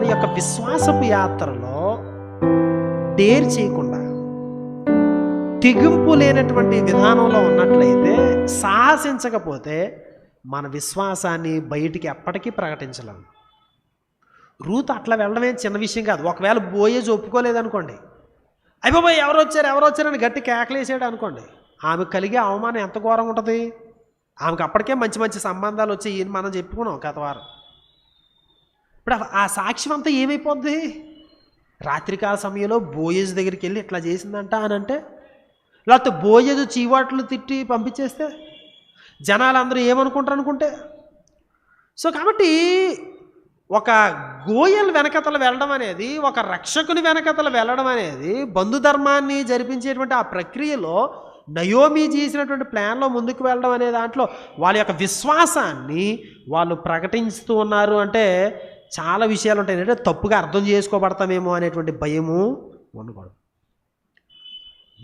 వారి యొక్క విశ్వాసపు యాత్రలో డేర్ చేయకుండా తెగింపు లేనటువంటి విధానంలో ఉన్నట్లయితే సాహసించకపోతే మన విశ్వాసాన్ని బయటికి ఎప్పటికీ ప్రకటించలేము. రూత్ అట్లా వెళ్ళడమే చిన్న విషయం కాదు. ఒకవేళ బోయేజ్ ఒప్పుకోలేదనుకోండి అయిపోయి ఎవరు వచ్చారు? ఎవరు వచ్చారని గట్టి కేకలేసాడు అనుకోండి. ఆమె కలిగే అవమానం ఎంత ఘోరంగా ఉంటుంది? ఆమెకు అప్పటికే మంచి మంచి సంబంధాలు వచ్చి మనం చెప్పుకున్నాం గత వారం. ఇప్పుడు ఆ- సాక్ష్యం అంతా ఏమైపోద్ది? రాత్రికాల సమయంలో బోయేజ్ దగ్గరికి వెళ్ళి ఇట్లా చేసిందంట అని అంటే లేకపోతే బోయేజ్ చీవాట్లు తిట్టి పంపించేస్తే జనాలందరూ ఏమనుకుంటారు అనుకుంటే? సో కాబట్టి ఒక గోయల్ వెనకతలు వెళ్ళడం అనేది ఒక రక్షకుని వెనకతలు వెళ్ళడం అనేది బంధుధర్మాన్ని జరిపించేటువంటి ఆ ప్రక్రియలో నయోమి చేసినటువంటి ప్లాన్లో ముందుకు వెళ్ళడం అనే దాంట్లో వాళ్ళ యొక్క విశ్వాసాన్ని వాళ్ళు ప్రకటిస్తూ ఉన్నారు అంటే చాలా విషయాలు ఉంటాయి అంటే తప్పుగా అర్థం చేసుకోబడతామేమో అనేటువంటి భయము ఉండకూడదు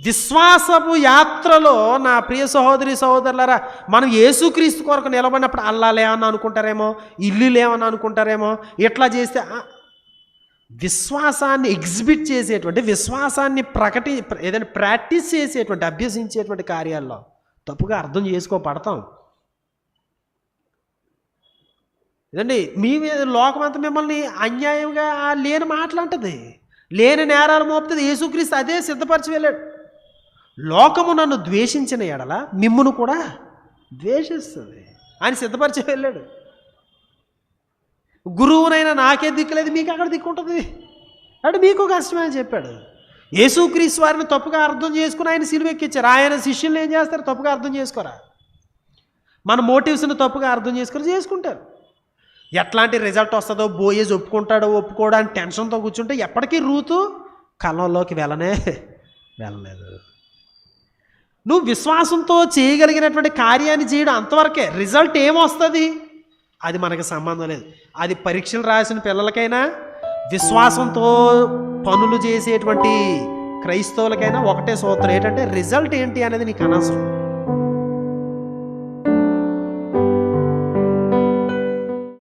విశ్వాసపు యాత్రలో నా ప్రియ సహోదరి సహోదరులరా మనం యేసుక్రీస్తు కొరకు నిలబడినప్పుడు అల్లా ఏమన్నా అనుకుంటారేమో? ఇల్లు లేవని అనుకుంటారేమో? ఇట్లా చేస్తే విశ్వాసాన్ని ఎగ్జిబిట్ చేసేటువంటి విశ్వాసాన్ని ప్రకటి ఏదైనా ప్రాక్టీస్ చేసేటువంటి అభ్యసించేటువంటి కార్యాల్లో తప్పుగా అర్థం చేసుకోబడతాం. ఇదండి మీ మీద లోకమంతా మిమ్మల్ని అన్యాయంగా ఆ లేని మాటలంటది లేని నేరాలు మోపుతుంది. యేసుక్రీస్తు అదే సిద్ధపరిచి వెళ్ళాడు. లోకము నన్ను ద్వేషించిన ఎడల మిమ్మును కూడా ద్వేషిస్తుంది. ఆయన సిద్ధపరిచి వెళ్ళాడు. గురువునైనా నాకే దిక్కులేదు మీకు అక్కడ దిక్కుంటుంది? అంటే మీకు కష్టమే అని చెప్పాడు. యేసుక్రీస్తు వారిని తప్పుగా అర్థం చేసుకుని ఆయన సిలువెక్కిచ్చారు ఆయన శిష్యుల్ని ఏం చేస్తారు? తప్పుగా అర్థం చేసుకోరా? మన మోటివ్స్ని తప్పుగా అర్థం చేసుకుని చేసుకుంటారు. ఎట్లాంటి రిజల్ట్ వస్తుందో బోయేజ్ ఒప్పుకుంటాడో ఒప్పుకోడా అని టెన్షన్తో కూర్చుంటే ఎప్పటికీ రూతు కలంలోకి వెళ్ళనే వెళ్ళలేదు. నువ్వు విశ్వాసంతో చేయగలిగినటువంటి కార్యాన్ని చేయడం అంతవరకే. రిజల్ట్ ఏమొస్తుంది? అది మనకి సంబంధం లేదు. అది పరీక్షలు రాసిన పిల్లలకైనా విశ్వాసంతో పనులు చేసేటువంటి క్రైస్తవులకైనా ఒకటే సూత్రం. ఏంటంటే రిజల్ట్ ఏంటి అనేది నీకు అనవసరం.